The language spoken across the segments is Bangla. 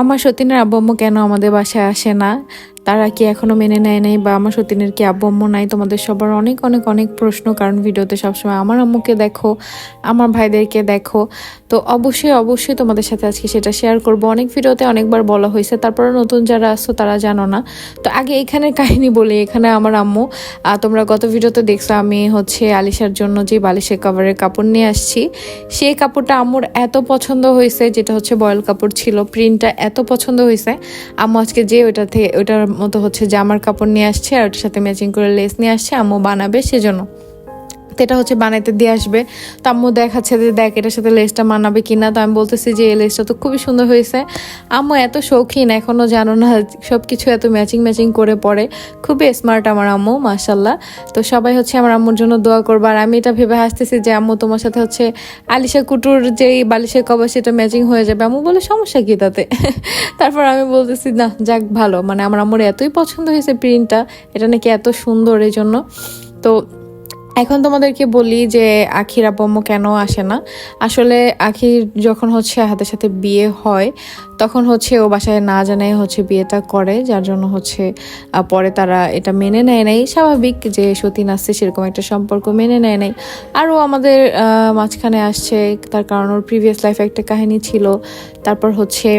আমার সতীনের আব্বু কেন আমাদের বাসায় আসে না? তারা কি এখনও মেনে নেয় নাই বা আমার সতীনের কি আব্বু নাই? তোমাদের সবার অনেক অনেক অনেক প্রশ্ন, কারণ ভিডিওতে সবসময় আমার আম্মুকে দেখো, আমার ভাইদেরকে দেখো। তো অবশ্যই অবশ্যই তোমাদের সাথে আজকে সেটা শেয়ার করব। অনেক ভিডিওতে অনেকবার বলা হয়েছে তারপরে নতুন যারা আসছো তারা জানো না। তো আগে এখানের কাহিনী বলি, এখানে আমার আম্মু। তোমরা গত ভিডিওতে দেখছ, আমি হচ্ছে আলিশার জন্য যে বালিশের কাভারের কাপড় নিয়ে আসছি। সেই কাপড়টা আম্মুর এত পছন্দ হয়েছে, যেটা হচ্ছে বয়েল কাপড় ছিল। প্রিন্টটা এত পছন্দ হয়েছে। আম্মু আজকে যে ওইটা থেকে ওইটার মতো হচ্ছে জামার কাপড় নিয়ে আসছে আর ওটার সাথে ম্যাচিং করে লেস নিয়ে আসছে, আম্মু বানাবে সেজন্য। তো এটা হচ্ছে বানাইতে দিয়ে আসবে। তো আম্মু দেখাচ্ছে যে দেখ এটার সাথে লেসটা মানাবে কি না তো আমি বলতেছি যে এই লেসটা তো খুবই সুন্দর হয়েছে। আম্মু এত শৌখিন, এখনও জানো না সব কিছু এত ম্যাচিং ম্যাচিং করে পড়ে। খুবই স্মার্ট আমার আম্মু মাশাল্লাহ তো সবাই হচ্ছে আমার আম্মুর জন্য দোয়া করব। আর আমি এটা ভেবে হাসতেছি যে আম্মু তোমার সাথে হচ্ছে আলিশা কুটুর যেই বালিশের কভার সেটা ম্যাচিং হয়ে যাবে। আম্মু বলে, সমস্যা কি তাতে? তারপর আমি বলতেছি, না, যাক, ভালো। মানে আমার আম্মুর এতই পছন্দ হয়েছে প্রিন্টটা এটা নাকি এত সুন্দর এই জন্য। তো এখন তোমাদেরকে বলি যে আখির আব্বম্ম কেন আসে না? আসলে আখির যখন হচ্ছে হাতের সাথে বিয়ে হয়, তখন হচ্ছে ও বাসায় না জানাই হচ্ছে বিয়েটা করে, যার জন্য হচ্ছে পরে তারা এটা মেনে নেয় নাই। স্বাভাবিক যে সতী আসছে সেরকম একটা সম্পর্ক মেনে নেয় নাই। আরও আমাদের মাঝখানে আসছে, তার কারণ ওর প্রিভিয়াস লাইফে একটা কাহিনী ছিল। তারপর হচ্ছে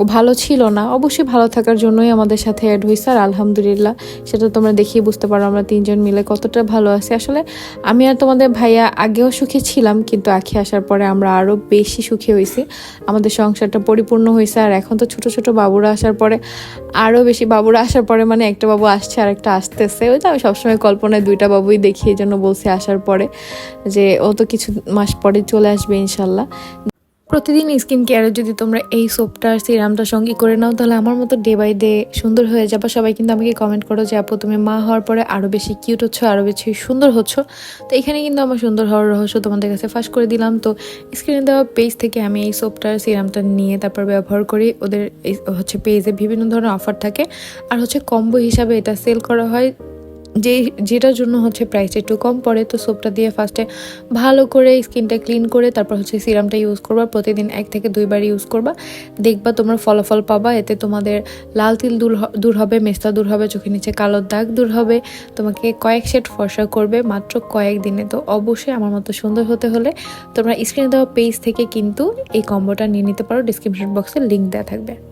ও ভালো ছিল না। অবশ্যই ভালো থাকার জন্যই আমাদের সাথে অ্যাড হয়েছে আর আলহামদুলিল্লাহ সেটা তোমরা দেখিয়ে বুঝতে পারো আমরা তিনজন মিলে কতটা ভালো আছি। আসলে আমি আর তোমাদের ভাইয়া আগেও সুখী ছিলাম, কিন্তু আখি আসার পরে আমরা আরও বেশি সুখী হয়েছি। আমাদের সংসারটা পরিপূর্ণ হয়েছে, আর এখন তো ছোট ছোট বাবুরা আসার পরে আরও বেশি বাবুরা আসার পরে মানে একটা বাবু আসছে, আর একটা আসতেছে। ওই তো আমি সবসময় কল্পনায় দুইটা বাবুই দেখি, এই জন্য বলছি আসার পরে যে ও তো কিছু মাস পরে চলে আসবে ইনশাল্লাহ। প্রতিদিন স্কিন কেয়ারে যদি তোমরা এই সোপটা আর সিরামটা সঙ্গী করে নাও, তাহলে আমার মতো ডে বাই ডে সুন্দর হয়ে যাবে। সবাই কিন্তু আমাকে কমেন্ট করো যে, আপু, তুমি মা হওয়ার পরে আরও বেশি কিউট হচ্ছ আরও বেশি সুন্দর হচ্ছ? তো এখানে কিন্তু আমার সুন্দর হওয়ার রহস্য তোমাদের কাছে ফাঁস করে দিলাম। তো স্ক্রিনে দেওয়া পেজ থেকে আমি এই সোপটা আর সিরামটা নিয়ে তারপর ব্যবহার করি। ওদের হচ্ছে পেজে বিভিন্ন ধরনের অফার থাকে। আর হচ্ছে কম্বো হিসাবে এটা সেল করা হয়। যে, যেটার জন্য হচ্ছে প্রাইসটা একটু কম পড়ে, তো সোপটা দিয়ে ফার্স্টে ভালো করে স্কিনটা ক্লিন করে, তারপর হচ্ছে সিরামটা ইউজ করবা, প্রতিদিন এক থেকে দুইবার ইউজ করবা। দেখবা তোমরা ফলাফল পাবা, এতে তোমাদের লাল তিল দূর দূর হবে, মেস্তা দূর হবে, চোখের নিচে কালো দাগ দূর হবে। তোমাকে কয়েক সেট ফর্সা করবে, মাত্র কয়েক দিনে। তো অবশ্যই আমার মতো সুন্দর হতে হলে তোমরা স্ক্রিনে দেওয়া পেজ থেকে কিন্তু এই কম্বোটা নিয়ে নিতে পারো ডিসক্রিপশন বক্সে লিঙ্ক দেওয়া থাকবে।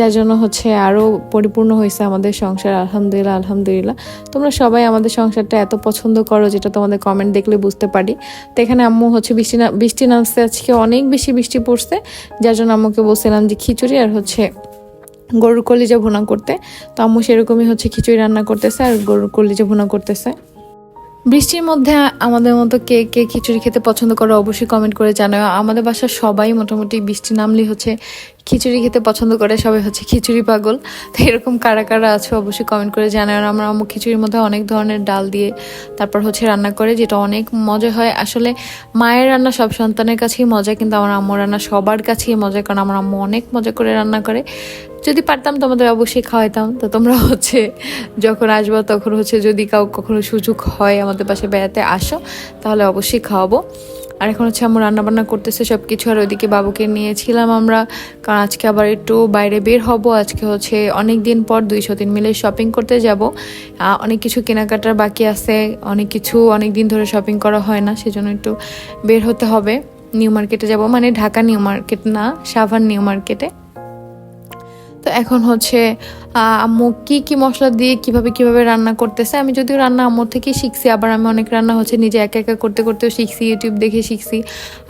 যার জন্য হচ্ছে আরও পরিপূর্ণ হয়েছে আমাদের সংসার, আলহামদুলিল্লাহ আলহামদুলিল্লাহ। তোমরা সবাই আমাদের সংসারটা এত পছন্দ করো যেটা তোমাদের কমেন্ট দেখলে বুঝতে পারি। তো এখানে আম্মু হচ্ছে বৃষ্টি না, বৃষ্টি নামছে, আজকে অনেক বেশি বৃষ্টি পড়ছে। যার জন্য আম্মুকে বলছিলাম যে খিচুড়ি আর হচ্ছে গরুর কলিজা ভুনা করতে। তো আম্মু সেরকমই হচ্ছে খিচুড়ি রান্না করতেছে আর গরুর কলিজা ভুনা করতেছে। বৃষ্টির মধ্যে আমাদের মতো কে কে খিচুড়ি খেতে পছন্দ করো অবশ্যই কমেন্ট করে জানাও। আমাদের বাসার সবাই মোটামুটি বৃষ্টি নামলেই হচ্ছে খিচুড়ি খেতে পছন্দ করে সবাই হচ্ছে খিচুড়ি পাগল। তো এরকম কারা কারা আছে অবশ্যই কমেন্ট করে আর আমার আম্মু খিচুড়ির মধ্যে অনেক ধরনের ডাল দিয়ে তারপর হচ্ছে রান্না করে, যেটা অনেক মজা হয়। আসলে মায়ের রান্না সব সন্তানের কাছেই মজা, কিন্তু আমার আম্মু রান্না সবার কাছেই মজা, কারণ আমার আম্মু অনেক মজা করে রান্না করে। যদি পারতাম তোমাদের অবশ্যই খাওয়াইতাম। তো তোমরা হচ্ছে যখন আসব, তখন হচ্ছে যদি কাউ কখনো সুযোগ হয় আমাদের পাশে বেড়াতে আসো, তাহলে অবশ্যই খাওয়াবো। আর এখন হচ্ছে আমার রান্নাবান্না করতেছে সব কিছু আর ওইদিকে বাবুকে নিয়েছিলাম আমরা, কারণ আজকে আবার একটু বাইরে বের হব। আজকে হচ্ছে অনেক দিন পর দুইশো দিন মিলে শপিং করতে যাব। অনেক কিছু কেনাকাটার বাকি আছে, অনেক কিছু অনেক দিন ধরে শপিং করা হয় না, সেজন্য একটু বের হতে হবে। নিউ মার্কেটে যাব মানে ঢাকা নিউ মার্কেট না, সাভার নিউ মার্কেটে। তো এখন হচ্ছে আম্মু কি কি মশলা দিয়ে কীভাবে কীভাবে রান্না করতেছে? আমি যদিও রান্না আম্মুর থেকেই শিখছি, আবার আমি অনেক রান্না হচ্ছে নিজে একা একা করতে করতেও শিখছি ইউটিউব দেখে শিখছি।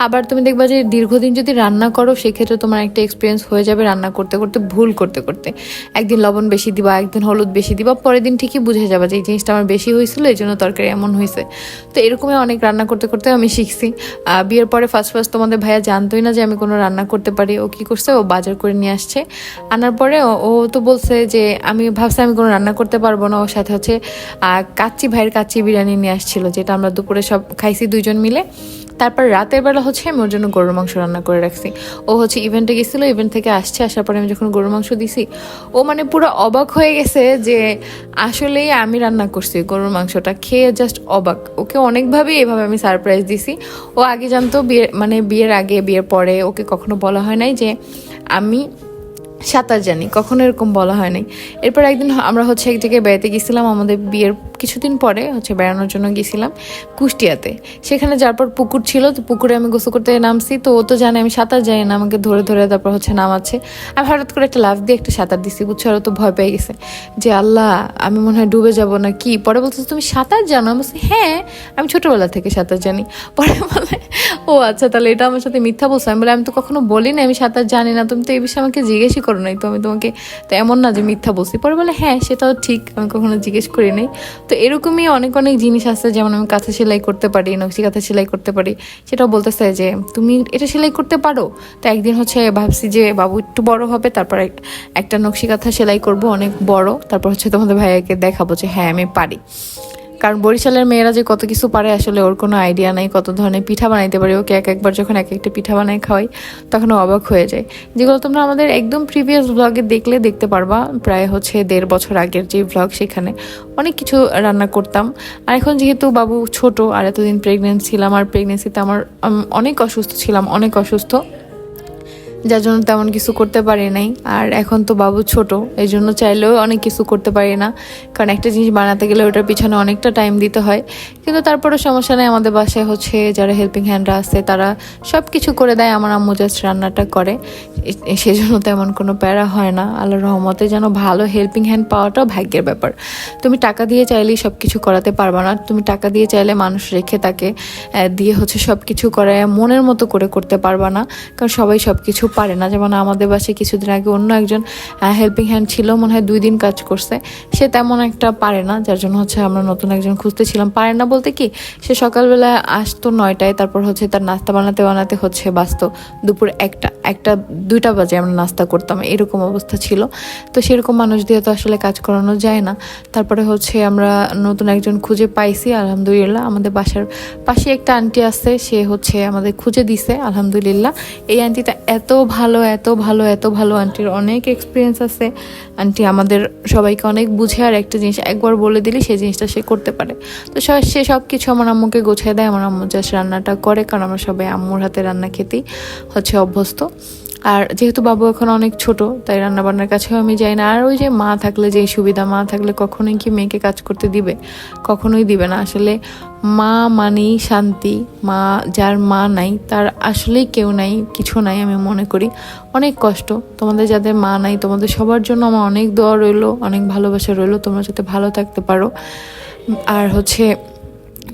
আবার তুমি দেখবা যে দীর্ঘদিন যদি রান্না করো, সেক্ষেত্রে তোমার একটা এক্সপিরিয়েন্স হয়ে যাবে রান্না করতে করতে, ভুল করতে করতে। একদিন লবণ বেশি দিবা, একদিন হলুদ বেশি দিবা, পরের দিন ঠিকই বুঝে যাবা যে এই জিনিসটা আমার বেশি হয়েছিল, এই জন্য তরকারি এমন হয়েছে। তো এরকমই অনেক রান্না করতে করতে আমি শিখছি। বিয়ের পরে ফার্স্ট ফার্স্ট তোমাদের ভাইয়া জানতোই না যে আমি কোনো রান্না করতে পারি, ও কি করছে? ও বাজার করে নিয়ে আসছে। আনার পরে ও- তো বলছে যে আমি ভাবছি আমি কোনো রান্না করতে পারব না। ওর সাথে হচ্ছে কাচ্চি ভাইয়ের কাচ্চি বিরিয়ানি নিয়ে আসছিল, যেটা আমরা দুপুরে সব খাইছি দুইজন মিলে। তারপর রাতের বেলা হচ্ছে আমি ওর জন্য গরুর মাংস রান্না করে রাখছি। ও হচ্ছে ইভেন্টে গেছিল ইভেন্ট থেকে আসছে, আসার পরে আমি যখন গরুর মাংস দিছি, ও মানে পুরো অবাক হয়ে গেছে যে আসলেই আমি রান্না করছি গরুর মাংসটা, খেয়ে জাস্ট অবাক। ওকে অনেকভাবেই এভাবে আমি সারপ্রাইজ দিছি। ও আগে জানতো বিয়ে মানে বিয়ের আগে, বিয়ের পরে ওকে কখনো বলা হয় নাই যে আমি সাঁতার জানি, কখনো এরকম বলা হয় নাই। এরপর একদিন আমরা হচ্ছে এক জায়গায় বেড়াতে গেছিলাম, আমাদের বিয়ের কিছুদিন পরে হচ্ছে বেড়ানোর জন্য গেছিলাম কুষ্টিয়াতে। সেখানে যার পর পুকুর ছিল, তো পুকুরে আমি গোসল করতে নামছি। তো ও তো জানে, আমি সাঁতার জানি না, আমাকে ধরে ধরে তারপর হচ্ছে নামাচ্ছে। আমি হঠাৎ করে একটা লাফ দিয়ে একটা সাঁতার দিছি, বুঝছ? আর ও তো ভয় পেয়ে গেছে যে, আল্লাহ, আমি মনে হয় ডুবে যাব না কি? পরে বলছে তুমি সাঁতার জানো? আমি বলছি হ্যাঁ আমি ছোটোবেলা থেকে সাঁতার জানি। পরে বলে, ও আচ্ছা তাহলে এটা আমার সাথে মিথ্যা বলছো? আমি বলে, আমি তো কখনো বলি না আমি সাঁতার জানি না। তুমি তো এই বিষয়ে আমাকে জিজ্ঞেসই করো নাই, তো আমি তোমাকে তো এমন না যে মিথ্যা বলছি। পরে বলে হ্যাঁ সেটাও ঠিক, আমি কখনো জিজ্ঞেস করি নাই। তো এরকমই অনেক অনেক জিনিস আছে, যেমন আমি কাঁথা সেলাই করতে পারি, নকশি কাঁথা সেলাই করতে পারি। সেটাও বলতেছে যে, তুমি এটা সেলাই করতে পারো? তো একদিন হচ্ছে ভাবছি যে, বাবু, একটু বড় হবে, তারপর এক- একটা নকশি কাঁথা সেলাই করব, অনেক বড়। তারপর হচ্ছে তোমাদের ভাইয়াকে দেখাবো যে হ্যাঁ আমি পারি। কারণ বরিশালের মেয়েরা যে কত কিছু পারে আসলে ওর কোনো আইডিয়া নাই, কত ধরনের পিঠা বানাইতে পারে। ওকে এক একবার যখন এক একটা পিঠা বানাই খাওয়াই, তখন অবাক হয়ে যায়। যেগুলো তোমরা আমাদের একদম প্রিভিয়াস ব্লগে দেখলে দেখতে পারবা, প্রায় হচ্ছে দেড় বছর আগের যে ব্লগ সেখানে অনেক কিছু রান্না করতাম। আর এখন যেহেতু বাবু ছোট, আর এতদিন প্রেগনেন্ট ছিলাম, আর প্রেগনেন্সিতে আমার অনেক অসুস্থ ছিলাম, অনেক অসুস্থ। যার জন্য তেমন কিছু করতে পারি নাই। আর এখন তো বাবু ছোট, এই জন্য চাইলেও অনেক কিছু করতে পারি না। কারণ একটা জিনিস বানাতে গেলে ওটার পিছনে অনেকটা টাইম দিতে হয়। কিন্তু তারপরে সমস্যা নেই, আমাদের বাসায় হচ্ছে যারা হেল্পিং হ্যান্ডরা আছে, তারা সব কিছু করে দেয়। আমার আম্মু জাস্ট রান্নাটা করে। সেজন্য তেমন কোনো প্যারা হয় না। আল্লাহর রহমতে যেন ভালো হেল্পিং হ্যান্ড পাওয়াটাও ভাগ্যের ব্যাপার। তুমি টাকা দিয়ে চাইলেই সব কিছু করাতে পারবে না। তুমি টাকা দিয়ে চাইলে মানুষ রেখে তাকে দিয়ে হচ্ছে সব কিছু করায় মনের মতো করে করতে পারবা না। কারণ সবাই সব কিছু পারে না। যেমন আমাদের বাসায় কিছুদিন আগে অন্য একজন হেল্পিং হ্যান্ড ছিল, মনে হয় দুই দিন কাজ করছে। সে তেমন একটা পারে না, যার জন্য হচ্ছে আমরা নতুন একজন খুঁজতেছিলাম। পারে না বলতে কি, সে সকালবেলা আসতো নয়টায়, তারপর হচ্ছে তার নাস্তা বানাতে বানাতে হচ্ছে বাঁচতো দুপুর একটা একটা, দুইটা বাজে আমরা নাস্তা করতাম, এরকম অবস্থা ছিল। তো সেরকম মানুষ দিয়ে তো আসলে কাজ করানো যায় না। তারপরে হচ্ছে আমরা নতুন একজন খুঁজে পাইছি, আলহামদুলিল্লাহ। আমাদের বাসার পাশে একটা আন্টি আছে, সে হচ্ছে আমাদের খুঁজে দিছে, আলহামদুলিল্লাহ। এই আন্টিটা এত ভালো, এত ভালো এত ভালো। আন্টির অনেক এক্সপিরিয়েন্স আছে। আন্টি আমাদের সবাইকে অনেক বুঝে আর একটা জিনিস একবার বলে দিলে সেই জিনিসটা সে করতে পারে। তো সে সব কিছু আমার আম্মুকে গোছায় দেয়। আমার আম্মু জাস্ট রান্নাটা করে, কারণ আমরা সবাই আম্মুর হাতে রান্না খেতেই হচ্ছে অভ্যস্ত। আর যেহেতু বাবু এখন অনেক ছোট, তাই রান্না বান্নার কাছেও আমি যাই না। আর ওই যে মা থাকলে যে সুবিধা, মা থাকলে কখনোই কি মেয়েকে কাজ করতে দিবে? কখনোই দিবে না। আসলে মা মানেই শান্তি, মা যার মা নাই, তার আসলেই কেউ নাই, কিছু নাই আমি মনে করি। অনেক কষ্ট। তোমাদের যাদের মা নাই, তোমাদের সবার জন্য আমার অনেক দোয়া রইল, অনেক ভালোবাসা রইল। তোমরা যাতে ভালো থাকতে পারো। আর হচ্ছে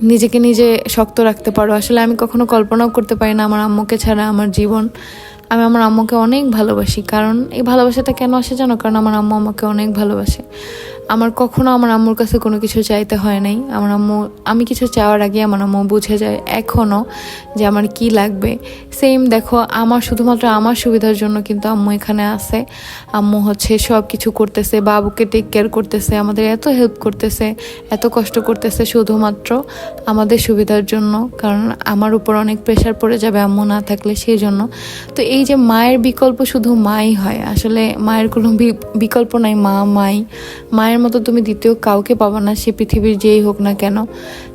নিজেকে নিজে শক্ত রাখতে পারো। আসলে আমি কখনো কল্পনাও করতে পারি না আমার আম্মুকে ছাড়া আমার জীবন। আমি আমার আম্মুকে অনেক ভালোবাসি, কারণ এই ভালোবাসাটা কেন আসে জানো? কারণ আমার আম্মু আমাকে অনেক ভালোবাসে। আমার কখনো আমার আম্মুর কাছে কোনো কিছু চাইতে হয় নাই। আমার আম্মু, আমি কিছু চাওয়ার আগে আমার আম্মু বুঝে যায় এখনও যে আমার কি লাগবে। সেম দেখো, আমার শুধুমাত্র আমার সুবিধার জন্য কিন্তু আম্মু এখানে আছে। আম্মু হচ্ছে সব কিছু করতেছে, বাবুকে টেক কেয়ার করতেছে, আমাদের এত হেল্প করতেছে, এত কষ্ট করতেছে শুধুমাত্র আমাদের সুবিধার জন্য। কারণ আমার উপর অনেক প্রেশার পড়ে যাবে আম্মু না থাকলে সেই জন্য তো এই যে মায়ের বিকল্প শুধু মাই হয়, আসলে মায়ের কোনো বিকল্প নাই মা, মাই। মায়ের মতো তুমি দ্বিতীয় কাউকে পাবা না, সে পৃথিবীর যেই হোক না কেন।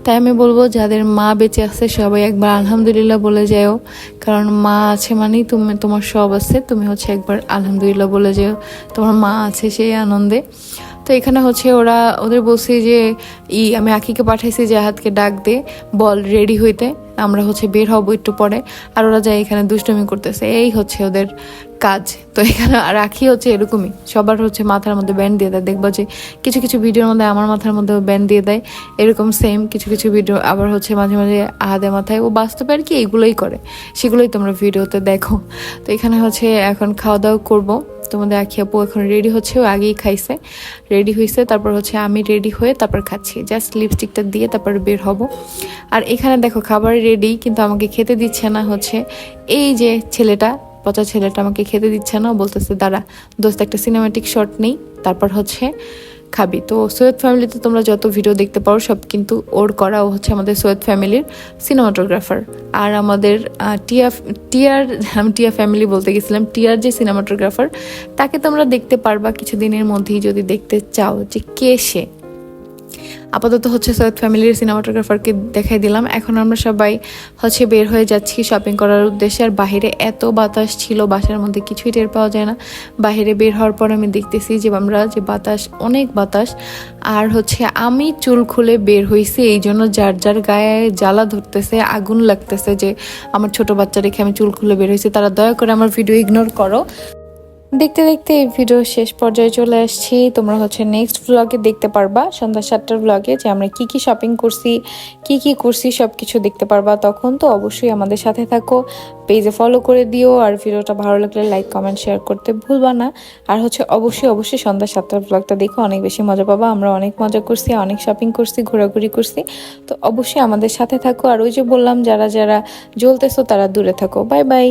তাই আমি বলব, যাদের মা বেঁচে আছে, সবাই একবার আলহামদুলিল্লাহ বলে যাও। কারণ মা আছে মানেই তুমি, তোমার সব আছে, তুমি হচ্ছে একবার আলহামদুলিল্লাহ বলে যেও। তোমার মা আছে সেই আনন্দে। তো এখানে হচ্ছে ওরা, ওদের বলছি যে, ই, আমি আখিকে পাঠাইছি যে হাতকে ডাক দে, বল রেডি হইতে। আমরা হচ্ছে বের হব একটু পরে, আর ওরা যায় এখানে দুষ্টমি করতেছে। এই হচ্ছে ওদের কাজ। তো এখানে রাখি হচ্ছে এরকমই। সবার হচ্ছে মাথার মধ্যে ব্যান্ড দিয়ে দেয়। দেখব যে কিছু কিছু ভিডিওর মধ্যে আমার মাথার মধ্যে ব্যান্ড দিয়ে দেয়। এরকম সেম কিছু কিছু ভিডিও আবার হচ্ছে মাঝে মাঝে আহাদের মাথায়। ও বাস্তবে আর কি এগুলোই করে। সেগুলোই তোমরা ভিডিওতে দেখো। তো এখানে হচ্ছে এখন খাওয়া দাওয়া করব। তোমাদের আখি আপু এখন রেডি হচ্ছে। ও আগেই খাইছে। রেডি হয়েছে তারপর হচ্ছে আমি রেডি হয়ে তারপর খাচ্ছি। জাস্ট লিপস্টিকটা দিয়ে তারপর বের হব। আর এখানে দেখো খাবার রেডি কিন্তু আমাকে খেতে দিচ্ছে না হচ্ছে। এই যে ছেলেটা, পচা ছেলেটা আমাকে খেতে দিচ্ছে না বলতেছে, দাঁড়া, দোস্ত, একটা সিনেমাটিক শট নেই, তারপর হচ্ছে খাবি। তো সৈয়দ ফ্যামিলিতে তোমরা যত ভিডিও দেখতে পারো, সব কিন্তু ওর করা হচ্ছে আমাদের সৈয়দ ফ্যামিলির সিনেমাটোগ্রাফার আর আমাদের টিয়া, টিয়ার, আমি টিয়া ফ্যামিলি বলতে গেছিলাম, টিয়ার যে সিনেমাটোগ্রাফার তাকে তোমরা দেখতে পারবা কিছুদিনের মধ্যেই যদি দেখতে চাও যে কে সে। আপাতত হচ্ছে সৈয়দ ফ্যামিলির সিনেমাটোগ্রাফারকে দেখাই দিলাম। এখন আমরা সবাই হচ্ছে বের হয়ে যাচ্ছি শপিং করার উদ্দেশ্যে। আর বাইরে এত বাতাস ছিল, বাসার মধ্যে কিছুই টের পাওয়া যায় না। বাইরে বের হওয়ার পর আমি দেখতেছি যে আমরা, যে বাতাস, অনেক বাতাস। আর হচ্ছে আমি চুল খুলে বের হয়েছি এই জন্য যার যার গায়ে জ্বালা ধরতেছে, আগুন লাগতেছে যে আমার ছোট বাচ্চা রেখে আমি চুল খুলে বের হয়েছি তারা দয়া করে আমার ভিডিও ইগনোর করো। দেখতে দেখতে এই ভিডিও শেষ পর্যায়ে চলে আসছি। তোমরা হচ্ছে নেক্সট ব্লগে দেখতে পারবা। সন্ধ্যা সাতটার ব্লগে যে আমরা কি কি শপিং করছি, কি কি করছি সব কিছু দেখতে পারবা। তখন তো অবশ্যই আমাদের সাথে থাকো পেজে ফলো করে দিও। আর ভিডিওটা ভালো লাগলে লাইক কমেন্ট শেয়ার করতে ভুলবা না। আর হচ্ছে অবশ্যই অবশ্যই সন্ধ্যা সাতটার ব্লগটা দেখো। অনেক বেশি মজা পাবা। আমরা অনেক মজা করছি, অনেক শপিং করছি, ঘোরাঘুরি করছি। তো অবশ্যই আমাদের সাথে থাকো। আর ওই যে বললাম, যারা যারা জ্বলতেছো তারা দূরে থাকো। Bye bye